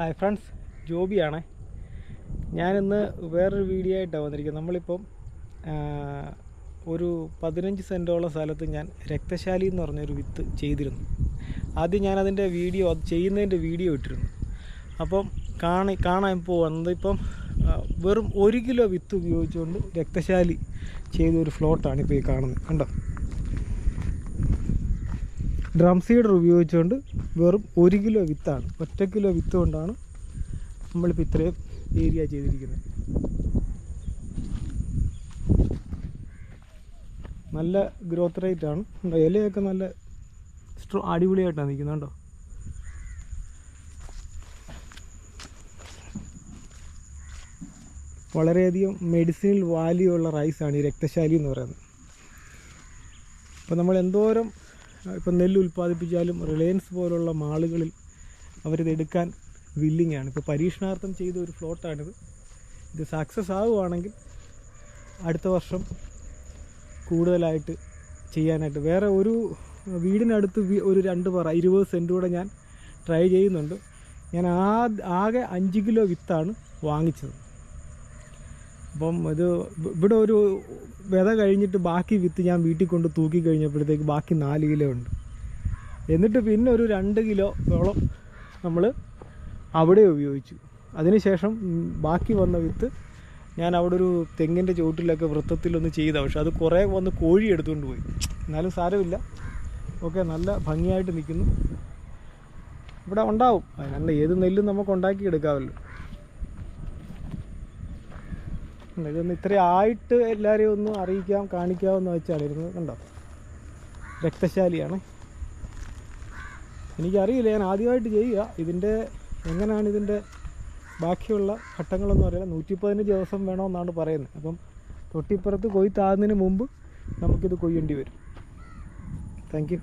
Hi friends ജോബിയാണേ. ഞാനിന്ന് വേറൊരു video ആയിട്ടാണ് വന്നിരിക്കുന്നത്. നമ്മളിപ്പം ഒരു പതിനഞ്ച് സെന്റോളം സ്ഥലത്ത് ഞാൻ രക്തശാലി എന്ന് പറഞ്ഞൊരു വിത്ത് ചെയ്തിരുന്നു. ആദ്യം ഞാനതിന്റെ വീഡിയോ അത് ചെയ്യുന്നതിന്റെ വീഡിയോ ഇട്ടിരുന്നു. അപ്പം കാണി കാണാൻ ഇപ്പോൾ വന്നത് ഇപ്പം വെറും ഒരു കിലോ വിത്ത് ഉപയോഗിച്ചുകൊണ്ട് രക്തശാലി ചെയ്ത ഒരു ഫ്ലോട്ടാണ് ഇപ്പോൾ ഈ കാണുന്നത്. കണ്ടോ? ഡ്രം സീഡർ ഉപയോഗിച്ചുകൊണ്ട് വെറും ഒരു കിലോ വിത്താണ്. ഒറ്റ കിലോ വിത്ത് കൊണ്ടാണ് നമ്മളിപ്പോൾ ഇത്രയും ഏരിയ ചെയ്തിരിക്കുന്നത്. നല്ല ഗ്രോത്ത് റേറ്റ് ആണ്. ഉണ്ടോ ഇലയൊക്കെ നല്ല സ്ട്രോ അടിപൊളിയായിട്ടാണ് നിൽക്കുന്നത് കണ്ടോ? വളരെയധികം മെഡിസിനൽ വാല്യൂ ഉള്ള റൈസാണ് ഈ രക്തശാലി എന്ന് പറയുന്നത്. അപ്പോൾ നമ്മൾ എന്തോരം ഇപ്പം നെല്ല് ഉൽപ്പാദിപ്പിച്ചാലും റിലയൻസ് പോലുള്ള മാളുകളിൽ അവരിത് എടുക്കാൻ വില്ലിങ് ആണ്. ഇപ്പോൾ പരീക്ഷണാർത്ഥം ചെയ്ത ഒരു ഫ്ലോട്ടാണിത്. ഇത് സക്സസ് ആവുകയാണെങ്കിൽ അടുത്ത വർഷം കൂടുതലായിട്ട് ചെയ്യാനായിട്ട് വേറെ ഒരു വീടിനടുത്ത് ഒരു രണ്ട് പറ ഇരുപത് സെന്റ് കൂടെ ഞാൻ ട്രൈ ചെയ്യുന്നുണ്ട്. ഞാൻ ആ ആകെ അഞ്ച് കിലോ വിത്താണ് വാങ്ങിച്ചത്. അപ്പം ഇത് ഇവ- ഇവിടെ ഒരു വിത കഴിഞ്ഞിട്ട് ബാക്കി വിത്ത് ഞാൻ വീട്ടിൽ കൊണ്ട് തൂക്കി കഴിഞ്ഞപ്പോഴത്തേക്ക് ബാക്കി നാല് കിലോ ഉണ്ട്. എന്നിട്ട് പിന്നെ ഒരു രണ്ട് കിലോയോളം നമ്മൾ അവിടെ ഉപയോഗിച്ചു. അതിനുശേഷം ബാക്കി വന്ന വിത്ത് ഞാൻ അവിടെ ഒരു തെങ്ങിന്റെ ചുവട്ടിലൊക്കെ വൃത്തത്തിലൊന്ന് ചെയ്ത. പക്ഷെ അത് കുറേ വന്ന് കോഴി എടുത്തുകൊണ്ട് പോയി. എന്നാലും സാരമില്ല. ഓക്കെ നല്ല ഭംഗിയായിട്ട് നിൽക്കുന്നു. ഇവിടെ ഉണ്ടാവും. അതിനല്ല ഏത് നെല്ലും നമുക്ക് ഉണ്ടാക്കി എടുക്കാമല്ലോ ഉണ്ട്. ഇതൊന്ന് ആയിട്ട് എല്ലാവരെയും ഒന്ന് അറിയിക്കാം കാണിക്കാമെന്ന് വെച്ചാണ് ഇരുന്നത്. കണ്ടോ? രക്തശാലിയാണ്. എനിക്കറിയില്ല ഞാൻ ആദ്യമായിട്ട് ചെയ്യുക. ഇതിന്റെ എങ്ങനെയാണ് ഇതിന്റെ ബാക്കിയുള്ള ഘട്ടങ്ങളൊന്നും അറിയില്ല നൂറ്റി പതിനഞ്ച് ദിവസം വേണമെന്നാണ് പറയുന്നത്. അപ്പം തൊട്ടിപ്പുറത്ത് കൊയ്ത്താകുന്നതിന് മുമ്പ് നമുക്കിത് കൊയ്യേണ്ടി വരും. Thank you